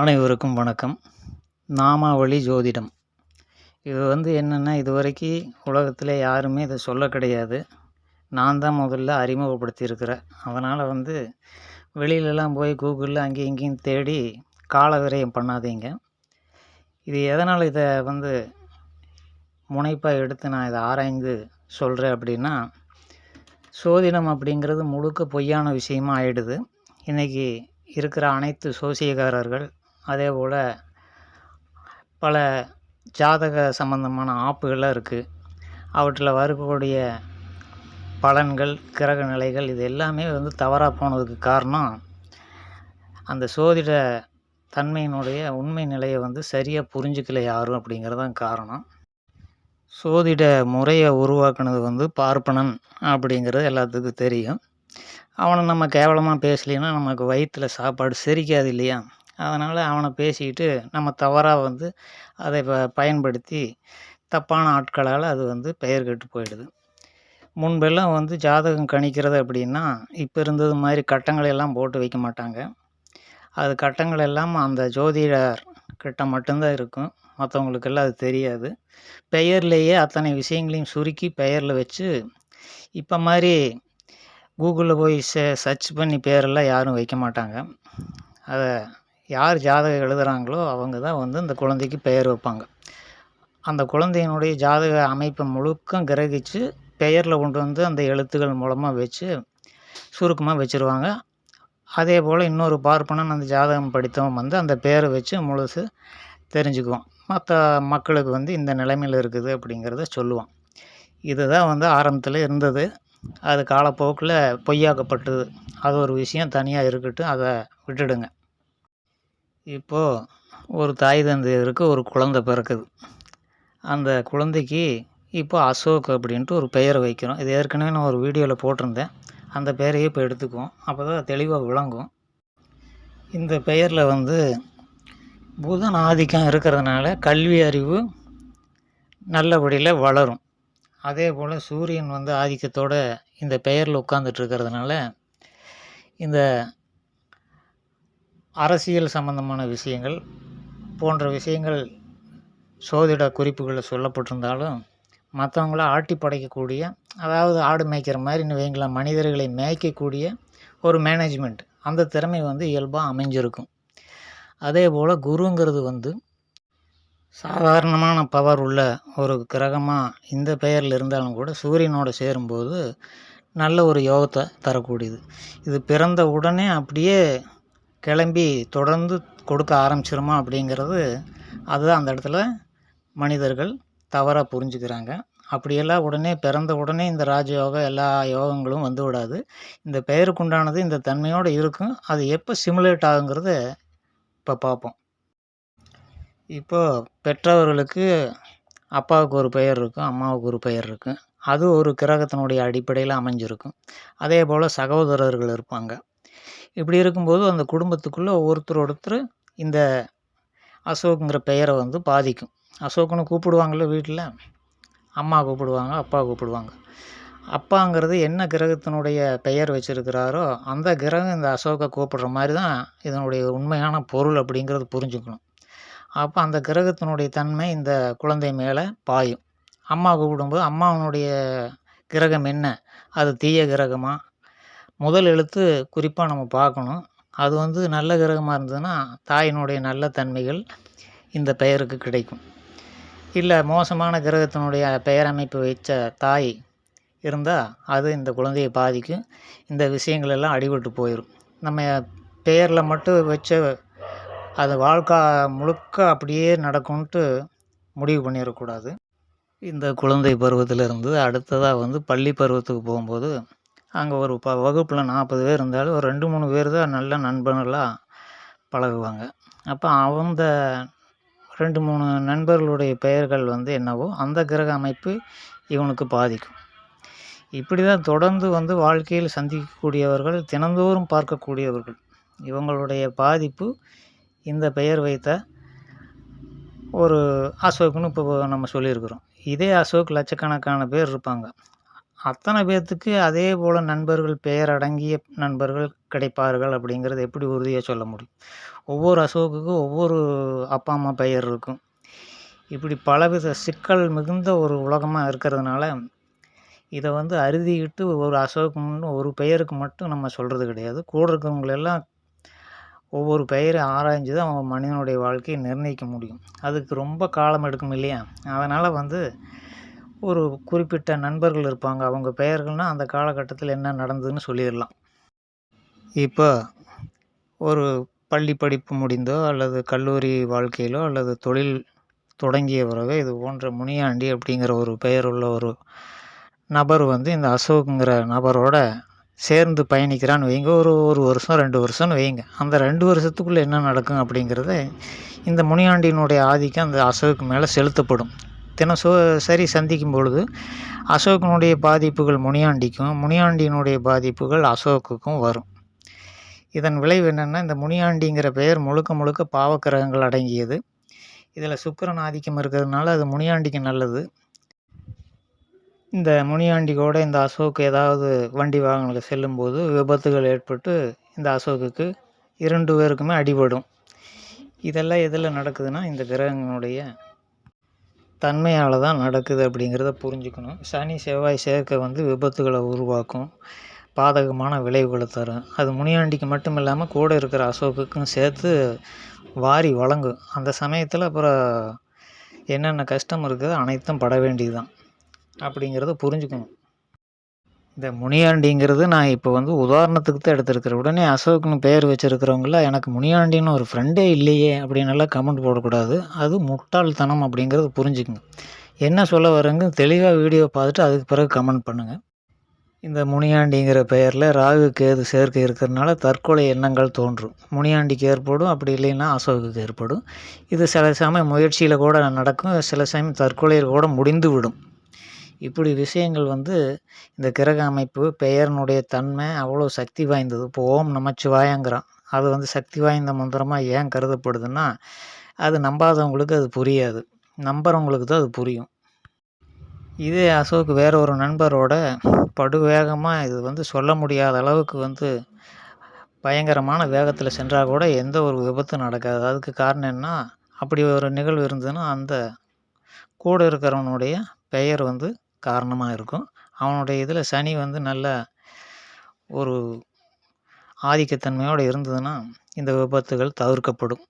அனைவருக்கும் வணக்கம். நாமாவளி ஜோதிடம். இது வந்து என்னென்னா இதுவரைக்கும் உலகத்தில் யாருமே இதை சொல்ல கிடையாது. நான் தான் முதல்ல அறிமுகப்படுத்தியிருக்கிறேன் அதனால் வந்து வெளியிலலாம் போய் கூகுளில் அங்கேயும் இங்கேயும் தேடி கால விரயம் பண்ணாதீங்க. இது எதனால் இதை வந்து முனைப்பாக எடுத்து நான் இதை ஆராய்ந்து சொல்கிறேன் அப்படின்னா சோதிடம் அப்படிங்கிறது முழுக்க பொய்யான விஷயமா ஆயிடுது. இன்றைக்கி இருக்கிற அனைத்து சோசியக்காரர்கள் அதே போல் பல ஜாதக சம்பந்தமான ஆப்புகள்லாம் இருக்குது அவற்றில் வரக்கூடிய பலன்கள் கிரக நிலைகள் இது எல்லாமே வந்து தவறாக போனதுக்கு காரணம் அந்த சோதிட தன்மையினுடைய உண்மை நிலையை வந்து சரியாக புரிஞ்சுக்கல யாரும் அப்படிங்கிறது தான் காரணம். சோதிட முறையை உருவாக்குனது வந்து பார்ப்பனன் அப்படிங்கிறது எல்லாத்துக்கும் தெரியும். அவனை நம்ம கேவலமாக பேசலைன்னா நமக்கு வயிற்றில் சாப்பாடு செரிக்காது இல்லையா? அதனால் அவனை பேசிக்கிட்டு நம்ம தவறாக வந்து அதை ப பயன்படுத்தி தப்பான ஆட்களால் அது வந்து பெயர் கெட்டு போயிடுது. முன்பெல்லாம் வந்து ஜாதகம் கணிக்கிறது அப்படின்னா இப்போ இருந்தது மாதிரி கட்டங்களை எல்லாம் போட்டு வைக்க மாட்டாங்க. அது கட்டங்கள் எல்லாம் அந்த ஜோதிடர் கிட்ட மட்டும்தான் இருக்கும். மற்றவங்களுக்கெல்லாம் அது தெரியாது. பெயர்லேயே அத்தனை விஷயங்களையும் சுருக்கி பெயரில் வச்சு இப்போ மாதிரி கூகுளில் போய் சே சர்ச் பண்ணி பேரெல்லாம் யாரும் வைக்க மாட்டாங்க. அதை யார் ஜாதகம் எழுதுகிறாங்களோ அவங்க தான் வந்து இந்த குழந்தைக்கு பெயர் வைப்பாங்க. அந்த குழந்தையினுடைய ஜாதக அமைப்பை முழுக்க கிரகித்து பெயரில் கொண்டு வந்து அந்த எழுத்துக்கள் மூலமாக வச்சு சுருக்கமாக வச்சுருவாங்க. அதே போல் இன்னொரு பார்ப்பனன் அந்த ஜாதகம் படித்தவன் வந்து அந்த பேரை வச்சு முழுசு தெரிஞ்சுக்குவான். மற்ற மக்களுக்கு வந்து இந்த நிலைமையில் இருக்குது அப்படிங்கிறத சொல்லுவான். இதுதான் வந்து ஆரம்பத்தில் இருந்தது. அது காலப்போக்கில் பொய்யாக்கப்பட்டது. அது ஒரு விஷயம் தனியாக இருக்கட்டும் அதை விட்டுடுங்க. இப்போது ஒரு தாய் தந்தையருக்கு ஒரு குழந்தை பிறக்குது. அந்த குழந்தைக்கு இப்போ அசோக் அப்படின்ட்டு ஒரு பெயரை வைக்கிறோம். இது ஏற்கனவே நான் ஒரு வீடியோவில் போட்டிருந்தேன். அந்த பெயரையே இப்போ எடுத்துக்குவோம். அப்போ தான் தெளிவாக விளங்கும். இந்த பெயரில் வந்து புதன் ஆதிக்கம் இருக்கிறதுனால கல்வி அறிவு நல்லபடியில் வளரும். அதே போல் சூரியன் வந்து ஆதிக்கத்தோடு இந்த பெயரில் உட்காந்துட்டு இருக்கிறதுனால இந்த அரசியல் சம்பந்தமான விஷயங்கள் போன்ற விஷயங்கள் சோதிட குறிப்புகளில் சொல்லப்பட்டிருந்தாலும் மற்றவங்கள ஆட்டி படைக்கக்கூடிய அதாவது ஆடு மேய்க்கிற மாதிரி வைங்களேன் மனிதர்களை மேய்க்கக்கூடிய ஒரு மேனேஜ்மெண்ட் அந்த திறமை வந்து இயல்பாக அமைஞ்சிருக்கும். அதே போல் குருங்கிறது வந்து சாதாரணமான பவர் உள்ள ஒரு கிரகமாக இந்த பெயரில் இருந்தாலும் கூட சூரியனோடு சேரும்போது நல்ல ஒரு யோகத்தை தரக்கூடியது. இது பிறந்த உடனே அப்படியே கிளம்பி தொடர்ந்து கொடுக்க ஆரம்பிச்சிருமா அப்படிங்கிறது அதுதான் அந்த இடத்துல மனிதர்கள் தவறாக புரிஞ்சுக்கிறாங்க. அப்படியெல்லாம் உடனே பிறந்த உடனே இந்த ராஜயோகம் எல்லா யோகங்களும் வந்து விடாது. இந்த பெயருக்குண்டானது இந்த தன்மையோடு இருக்கும். அது எப்போ சிமுலேட் ஆகுங்கிறத இப்போ பார்ப்போம். இப்போது பெற்றவர்களுக்கு அப்பாவுக்கு ஒரு பெயர் இருக்கும் அம்மாவுக்கு ஒரு பெயர் இருக்கும். அது ஒரு கிரகத்தினுடைய அடிப்படையில் அமைஞ்சிருக்கும். அதே போல் சகோதரர்கள் இருப்பாங்க. இப்படி இருக்கும்போது அந்த குடும்பத்துக்குள்ளே ஒருத்தர் ஒருத்தர் இந்த அசோக்குங்கிற பெயரை வந்து பாதிக்கும். அசோக்குன்னு கூப்பிடுவாங்கள்ல வீட்டில் அம்மா கூப்பிடுவாங்க அப்பா கூப்பிடுவாங்க. அப்பாங்கிறது என்ன கிரகத்தினுடைய பெயர் வச்சுருக்கிறாரோ அந்த கிரகம் இந்த அசோகை கூப்பிடுற மாதிரி தான் இதனுடைய உண்மையான பொருள் அப்படிங்கிறது புரிஞ்சுக்கணும். அப்போ அந்த கிரகத்தினுடைய தன்மை இந்த குழந்தை மேலே பாயும். அம்மா கூப்பிடும்போது அம்மாவனுடைய கிரகம் என்ன? அது தீய கிரகமா? முதல் எழுத்து குறிப்பாக நம்ம பார்க்கணும். அது வந்து நல்ல கிரகமாக இருந்ததுன்னா தாயினுடைய நல்ல தன்மைகள் இந்த பெயருக்கு கிடைக்கும். இல்லை மோசமான கிரகத்தினுடைய பெயர் அமைப்பு தாய் இருந்தால் அது இந்த குழந்தையை பாதிக்கும். இந்த விஷயங்கள் எல்லாம் அடிபட்டு போயிடும் நம்ம பெயரில் மட்டும் வச்ச அது வாழ்க்கை முழுக்க அப்படியே நடக்கும்ன்ட்டு முடிவு பண்ணிடக்கூடாது. இந்த குழந்தை பருவத்திலிருந்து அடுத்ததாக வந்து பள்ளி பருவத்துக்கு போகும்போது அங்கே ஒரு ப வகுப்பில் நாற்பது பேர் இருந்தாலும் ஒரு ரெண்டு மூணு பேர் தான் நல்ல நண்பர்களாக பழகுவாங்க. அப்போ அந்த ரெண்டு மூணு நண்பர்களுடைய பெயர்கள் வந்து என்னவோ அந்த கிரக அமைப்பு இவனுக்கு பாதிக்கும். இப்படி தான் தொடர்ந்து வந்து வாழ்க்கையில் சந்திக்கக்கூடியவர்கள் தினந்தோறும் பார்க்கக்கூடியவர்கள். இவங்களுடைய பாதிப்பு இந்த பெயர் வைத்த ஒரு அசோக்குன்னு இப்போ நம்ம சொல்லியிருக்கிறோம். இதே அசோக் லட்சக்கணக்கான பேர் இருப்பாங்க. அத்தனை பேர்த்துக்கு அதே போல் நண்பர்கள் பெயர் அடங்கிய நண்பர்கள் கிடைப்பார்கள் அப்படிங்கிறது எப்படி உறுதியாக சொல்ல முடியும்? ஒவ்வொரு அசோக்குக்கும் ஒவ்வொரு அப்பா அம்மா பெயர் இருக்கும். இப்படி பலவித சிக்கல் மிகுந்த ஒரு உலகமாக இருக்கிறதுனால இதை வந்து அறுதிட்டு ஒரு அசோக்குன்னு ஒரு பெயருக்கு மட்டும் நம்ம சொல்கிறது கிடையாது. கூட இருக்கிறவங்களெல்லாம் ஒவ்வொரு பெயரை ஆராய்ஞ்சு தான் அவன் மனிதனுடைய வாழ்க்கையை நிர்ணயிக்க முடியும். அதுக்கு ரொம்ப காலம் எடுக்கும் இல்லையா? அதனால் வந்து ஒரு குறிப்பிட்ட நண்பர்கள் இருப்பாங்க. அவங்க பெயர்கள்னால் அந்த காலகட்டத்தில் என்ன நடந்ததுன்னு சொல்லிடலாம். இப்போ ஒரு பள்ளி படிப்பு முடிந்தோ அல்லது கல்லூரி வாழ்க்கையிலோ அல்லது தொழில் தொடங்கிய பிறகு இது போன்ற முனியாண்டி அப்படிங்கிற ஒரு பெயர் உள்ள ஒரு நபர் வந்து இந்த அசோக்குங்கிற நபரோட சேர்ந்து பயணிக்கிறான்னு வைங்க. ஒரு ஒரு வருஷம் ரெண்டு வருஷம்னு வைங்க. அந்த ரெண்டு வருஷத்துக்குள்ளே என்ன நடக்கும் அப்படிங்கிறத இந்த முனியாண்டியினுடைய ஆதிக்கம் அந்த அசோக்கு மேலே செலுத்தப்படும். தினசோ சரி சந்திக்கும் பொழுது அசோகனுடைய பாதிப்புகள் முனியாண்டிக்கும் முனியாண்டியினுடைய பாதிப்புகள் அசோக்குக்கும் வரும். இதன் விளைவு என்னென்னா இந்த முனியாண்டிங்கிற பெயர் முழுக்க முழுக்க பாவக்கிரகங்கள் அடங்கியது. இதில் சுக்கிரன் ஆதிக்கம் இருக்கிறதுனால அது முனியாண்டிக்கு நல்லது. இந்த முனியாண்டி கூட இந்த அசோக்கு ஏதாவது வண்டி வாகனங்கள் செல்லும்போது விபத்துகள் ஏற்பட்டு இந்த அசோக்குக்கு இரண்டு பேருக்குமே அடிபடும். இதெல்லாம் எதில் நடக்குதுன்னா இந்த கிரகங்களுடைய தன்மையால் தான் நடக்குது அப்படிங்கிறத புரிஞ்சுக்கணும். சனி செவ்வாய் சேர்க்கை வந்து விபத்துகளை உருவாக்கும். பாதகமான விளைவுகளை தரும். அது முனியாண்டிக்கு மட்டும் இல்லாமல் கூட இருக்கிற அசோக்குக்கும் சேர்த்து வாரி வழங்கும். அந்த சமயத்தில் அப்புறம் என்னென்ன கஷ்டம் இருக்குதோ அனைத்தும் பட வேண்டியது தான் அப்படிங்கிறத புரிஞ்சுக்கணும். இந்த முனியாண்டிங்கிறது நான் இப்போ வந்து உதாரணத்துக்கு தான் எடுத்திருக்கிறேன். உடனே அசோக்னு பேர் வச்சுருக்கிறவங்கள எனக்கு முனியாண்டின்னு ஒரு ஃப்ரெண்டே இல்லையே அப்படின்னெல்லாம் கமெண்ட் போடக்கூடாது. அது முட்டாள்தனம் அப்படிங்கிறது புரிஞ்சுக்குங்க. என்ன சொல்ல வரேங்க? தெளிவாக வீடியோ பார்த்துட்டு அதுக்கு பிறகு கமெண்ட் பண்ணுங்கள் இந்த முனியாண்டிங்கிற பெயரில் ராகு கேது சேர்க்கை இருக்கிறதுனால தற்கொலை எண்ணங்கள் தோன்றும். முனியாண்டிக்கு ஏற்படும் அப்படி இல்லைன்னா அசோகுக்கு ஏற்படும். இது சில சமயம் முயற்சியில் கூட நடக்கும் சில சமயம் தற்கொலையில் கூட முடிந்து விடும் இப்படி விஷயங்கள் வந்து இந்த கிரக அமைப்பு பெயரினுடைய தன்மை அவ்வளோ சக்தி வாய்ந்தது. இப்போ ஓம் நமச்சிவாயங்கிறான். அது வந்து சக்தி வாய்ந்த மந்திரமாக ஏன் கருதப்படுதுன்னா அது நம்பாதவங்களுக்கு அது புரியாது. நம்புறவங்களுக்கு தான் அது புரியும். இதே அசோக் வேற ஒரு நண்பரோட படுவேகமாக இது வந்து சொல்ல முடியாத அளவுக்கு வந்து பயங்கரமான வேகத்தில் சென்றால் கூட எந்த ஒரு விபத்தும் நடக்காது. அதுக்கு காரணம் என்ன? அப்படி ஒரு நிகழ்வு இருந்ததுன்னா அந்த கூட இருக்கிறவனுடைய பெயர் வந்து காரணமாக இருக்கும். அவனுடைய இதில் சனி வந்து நல்ல ஒரு ஆதிக்கத்தன்மையோடு இருந்ததுன்னா இந்த விபத்துகள் தவிர்க்கப்படும்.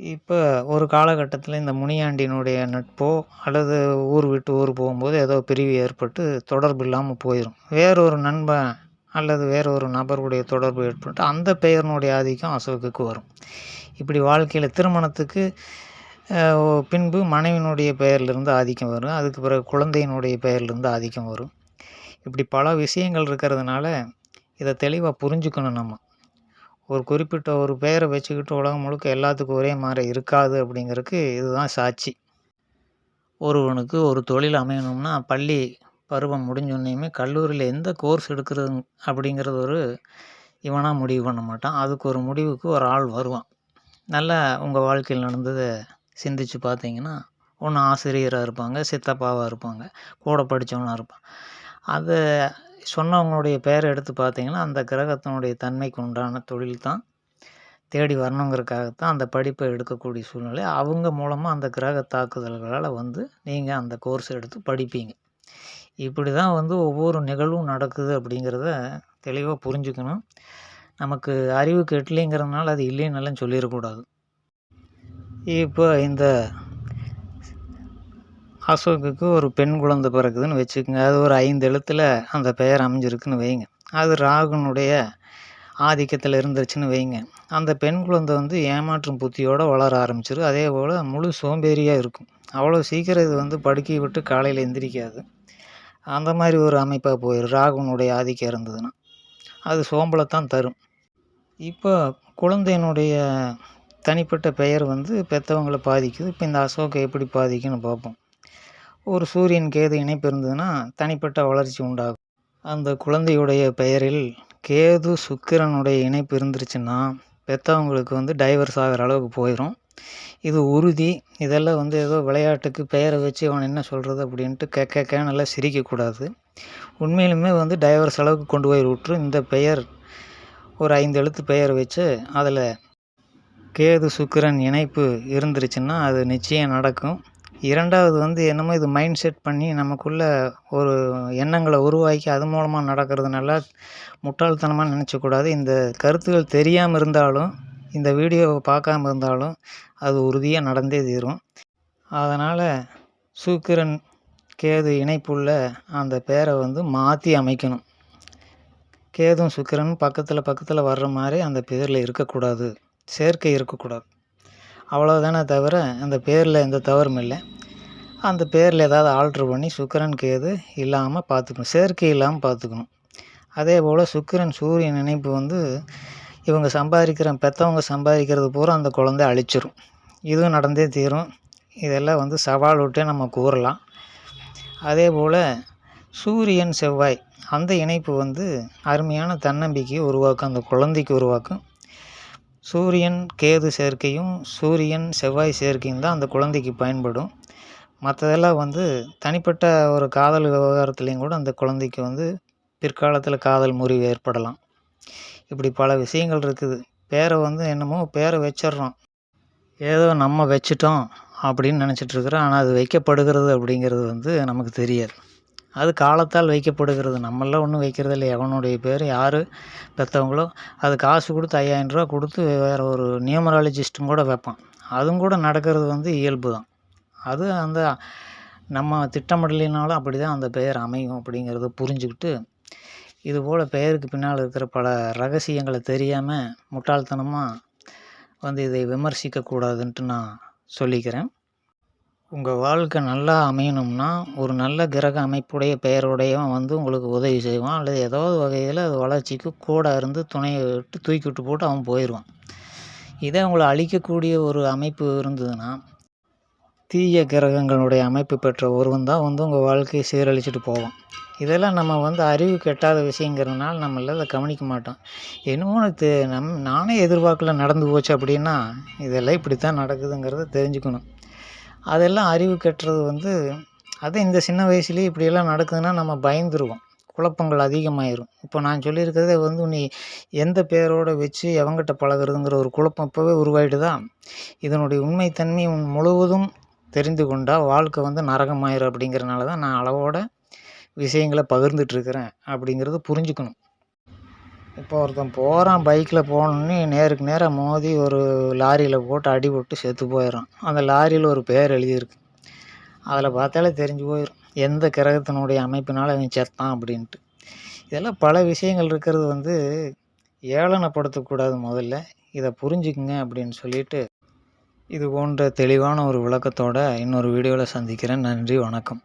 இப்போ ஒரு காலகட்டத்தில் இந்த முனியாண்டினுடைய நட்போ அல்லது ஊர் விட்டு ஊர் போகும்போது ஏதோ பிரிவு ஏற்பட்டு தொடர்பு இல்லாமல் போயிடும் வேறொரு நண்பன் அல்லது வேற ஒரு நபருடைய தொடர்பு ஏற்பட்டு அந்த பெயரினுடைய ஆதிக்கம் அசோக்குக்கு வரும். இப்படி வாழ்க்கையில் திருமணத்துக்கு பின்பு மனைவியினுடைய பெயர்லேருந்து ஆதிக்கம் வரும். அதுக்கு பிறகு குழந்தையினுடைய பெயர்லேருந்து ஆதிக்கம் வரும். இப்படி பல விஷயங்கள் இருக்கிறதுனால இதை தெளிவாக புரிஞ்சுக்கணும் நம்ம. ஒரு குறிப்பிட்ட ஒரு பெயரை வச்சுக்கிட்டு உலகம் முழுக்க எல்லாத்துக்கும் ஒரே மாதிரி இருக்காது அப்படிங்கிறதுக்கு இதுதான் சாட்சி. ஒருவனுக்கு ஒரு தொழில் அமையணும்னா பள்ளி பருவம் முடிஞ்சோடனேயுமே கல்லூரியில் எந்த கோர்ஸ் எடுக்கிறது அப்படிங்கிறது ஒரு இவனாக முடிவு பண்ண மாட்டான். அதுக்கு ஒரு முடிவுக்கு ஒரு ஆள் வருவான். நல்லா உங்கள் வாழ்க்கையில் நடந்ததை சிந்திச்சு பார்த்தீங்கன்னா ஒன்று ஆசிரியராக இருப்பாங்க சித்தப்பாவாக இருப்பாங்க கூட படித்தவனாக இருப்பான் அதை சொன்னவங்களுடைய பெயரை எடுத்து பார்த்தீங்கன்னா அந்த கிரகத்தினுடைய தன்மைக்கு உண்டான தொழில் தான். தேடி வரணுங்கிறதுக்காகத்தான் அந்த படிப்பை எடுக்கக்கூடிய சூழ்நிலை. அவங்க மூலமாக அந்த கிரக தாக்குதல்களால் வந்து நீங்கள் அந்த கோர்ஸ் எடுத்து படிப்பீங்க. இப்படி தான் வந்து ஒவ்வொரு நிகழ்வும் நடக்குது அப்படிங்கிறத தெளிவாக புரிஞ்சுக்கணும். நமக்கு அறிவு கெட்டலிங்கிறதுனால அது இல்லைன்னெல்லாம் சொல்லிடக்கூடாது இப்போ இந்த அசோக்குக்கு ஒரு பெண் குழந்தை பிறக்குதுன்னு வச்சுக்கோங்க. அது ஒரு ஐந்து எழுத்தில் அந்த பெயர் அமைஞ்சிருக்குன்னு வைங்க. அது ராகுனுடைய ஆதிக்கத்தில் இருந்துருச்சுன்னு வைங்க. அந்த பெண் குழந்தை வந்து ஏமாற்றும் புத்தியோடு வளர ஆரம்பிச்சிடும் அதே போல் முழு சோம்பேறியாக இருக்கும். அவ்வளோ சீக்கிரம் இது வந்து படுக்கி விட்டு காலையில் எந்திரிக்காது. அந்த மாதிரி ஒரு அமைப்பாக போயிடும் ராகுனுடைய ஆதிக்கம் இருந்ததுன்னா. அது சோம்பலை தான் தரும். இப்போ குழந்தையினுடைய தனிப்பட்ட பெயர் வந்து பெற்றவங்களை பாதிக்குது. இப்போ இந்த அசோகை எப்படி பாதிக்குன்னு பார்ப்போம். ஒரு சூரியன் கேது இணைப்பு இருந்ததுன்னா தனிப்பட்ட வளர்ச்சி உண்டாகும். அந்த குழந்தையுடைய பெயரில் கேது சுக்கிரனுடைய இணைப்பு இருந்துருச்சுன்னா பெற்றவங்களுக்கு வந்து டைவர்ஸ் ஆகிற அளவுக்கு போயிடும் இது உறுதி. இதெல்லாம் வந்து ஏதோ விளையாட்டுக்கு பெயரை வச்சு அவன் என்ன சொல்கிறது அப்படின்ட்டு கேட்க நல்லா சிரிக்கக்கூடாது. உண்மையிலுமே வந்து டைவர்ஸ் அளவுக்கு கொண்டு போய் விட்டுரும் இந்த பெயர் ஒரு ஐந்து எழுத்து பெயர் வச்சு அதில் கேது சுக்கிரன் இணைப்பு இருந்துருச்சுன்னா அது நிச்சயம் நடக்கும். இரண்டாவது வந்து என்னமோ இது மைண்ட் செட் பண்ணி நமக்குள்ள ஒரு எண்ணங்களை உருவாக்கி அது மூலமாக நடக்கிறதுனால முட்டாள்தனமாக நினச்சக்கூடாது இந்த கருத்துக்கள் தெரியாமல் இருந்தாலும் இந்த வீடியோவை பார்க்காம இருந்தாலும் அது உறுதியாக நடந்தே தீரும். அதனால் சுக்கிரன் கேது இணைப்புள்ள அந்த பேரை வந்து மாற்றி அமைக்கணும். கேதும் சுக்கிரனும் பக்கத்தில் பக்கத்தில் வர்ற மாதிரி அந்த பேரில் இருக்கக்கூடாது. சேர்க்கை இருக்கக்கூடாது. அவ்வளோதானே தவிர அந்த பேரில் எந்த தவறும் இல்லை. அந்த பேரில் ஏதாவது ஆல்ட்ரு பண்ணி சுக்கிரன் கேது இல்லாமல் பார்த்துக்கணும். சேர்க்கை இல்லாமல் பார்த்துக்கணும். அதே போல் சுக்கிரன் சூரியன் இணைப்பு வந்து இவங்க சம்பாதிக்கிற பெற்றவங்க சம்பாதிக்கிறது பூரா அந்த குழந்தை அழிச்சிரும். இதுவும் நடந்தே தீரும். இதெல்லாம் வந்து சவால் விட்டே நம்ம கூறலாம். அதே போல் சூரியன் செவ்வாய் அந்த இணைப்பு வந்து அருமையான தன்னம்பிக்கையை உருவாக்கும் அந்த குழந்தைக்கு உருவாக்கும். சூரியன் கேது சேர்க்கையும் சூரியன் செவ்வாய் சேர்க்கையும் தான் அந்த குழந்தைக்கு பயன்படும். மற்றதெல்லாம் வந்து தனிப்பட்ட ஒரு காதல் விவகாரத்துலேயும் கூட அந்த குழந்தைக்கு வந்து பிற்காலத்தில் காதல் முறிவு ஏற்படலாம். இப்படி பல விஷயங்கள் இருக்குது. பேரை வந்து என்னமோ பேரை வச்சிடுறோம் ஏதோ நம்ம வச்சிட்டோம் அப்படின்னு நினச்சிட்ருக்குறோம் ஆனால் அது வைக்கப்படுகிறது அப்படிங்கிறது வந்து நமக்கு தெரியாது. அது காலத்தால் வைக்கப்படுகிறது. நம்மளாம் ஒன்றும் வைக்கிறதில்ல. எவனுடைய பேர் யார்? பெற்றவங்களோ அது காசு கொடுத்து ஐயாயிரம் ரூபா கொடுத்து வேறு ஒரு நியூமராலஜிஸ்ட்டும் கூட வைப்பான். அதுவும் கூட நடக்கிறது வந்து இயல்பு தான். அது அந்த நம்ம திட்டமிடலினாலும் அப்படி தான் அந்த பெயர் அமையும் அப்படிங்கிறத புரிஞ்சுக்கிட்டு இதுபோல் பெயருக்கு பின்னால் இருக்கிற பல ரகசியங்களை தெரியாமல் முட்டாள்தனமாக வந்து இதை விமர்சிக்கக்கூடாதுன்ட்டு நான் சொல்லிக்கிறேன். உங்கள் வாழ்க்கை நல்லா அமையணும்னா ஒரு நல்ல கிரக அமைப்புடைய பெயருடையவன் வந்து உங்களுக்கு உதவி செய்வான். அல்லது ஏதாவது வகையில் அது வளர்ச்சிக்கு கூட இருந்து துணையை விட்டு தூக்கி விட்டு போட்டு அவன் போயிடுவான் இதே உங்களை அழிக்கக்கூடிய ஒரு அமைப்பு இருந்ததுன்னா தீய கிரகங்களுடைய அமைப்பு பெற்ற ஒருவன் தான் வந்து உங்கள் வாழ்க்கையை சீரழிச்சிட்டு போவான். இதெல்லாம் நம்ம வந்து அறிவு கெட்டாத விஷயங்கிறதுனால நம்மள அதை கவனிக்க மாட்டோம். என்னமோ தே நம் நானே எதிர்பார்க்கல நடந்து போச்சு அப்படின்னா இதெல்லாம் இப்படி தான் நடக்குதுங்கிறத தெரிஞ்சுக்கணும். அதெல்லாம் அறிவு கட்டுறது வந்து அது இந்த சின்ன வயசுலேயே இப்படியெல்லாம் நடக்குதுன்னா நம்ம பயந்துருவோம். குழப்பங்கள் அதிகமாயிரும். இப்போ நான் சொல்லியிருக்கிறதே வந்து நீ எந்த பேரோட வச்சு எவங்கிட்ட பழகுறதுங்கிற ஒரு குழப்பம் இப்போவே உருவாயிட்டு தான் இதனுடைய உண்மைத்தன்மை முழுவதும் தெரிந்து கொண்டால் வாழ்க்கை வந்து நரகமாயிரும் அப்படிங்கிறனால தான் நான் அளவோட விஷயங்களை பகிர்ந்துட்டுருக்கிறேன் அப்படிங்கிறது புரிஞ்சுக்கணும். இப்போ ஒருத்தன் போகிறான் பைக்கில் போகணுன்னு நேருக்கு நேராக மோதி ஒரு லாரியில் போட்டு அடிபட்டு செத்து போயிடும் அந்த லாரியில் ஒரு பேர் எழுதியிருக்கு. அதில் பார்த்தாலே தெரிஞ்சு போயிடும். எந்த கிரகத்தினுடைய அமைப்பினால் அவன் செத்தான் அப்படின்ட்டு. இதெல்லாம் பல விஷயங்கள் இருக்கிறது வந்து ஏளனப்படுத்தக்கூடாது முதல்ல. இதை புரிஞ்சுக்குங்க அப்படின்னு சொல்லிட்டு இது போன்ற தெளிவான ஒரு விளக்கத்தோடு இன்னொரு வீடியோவில் சந்திக்கிறேன். நன்றி வணக்கம்.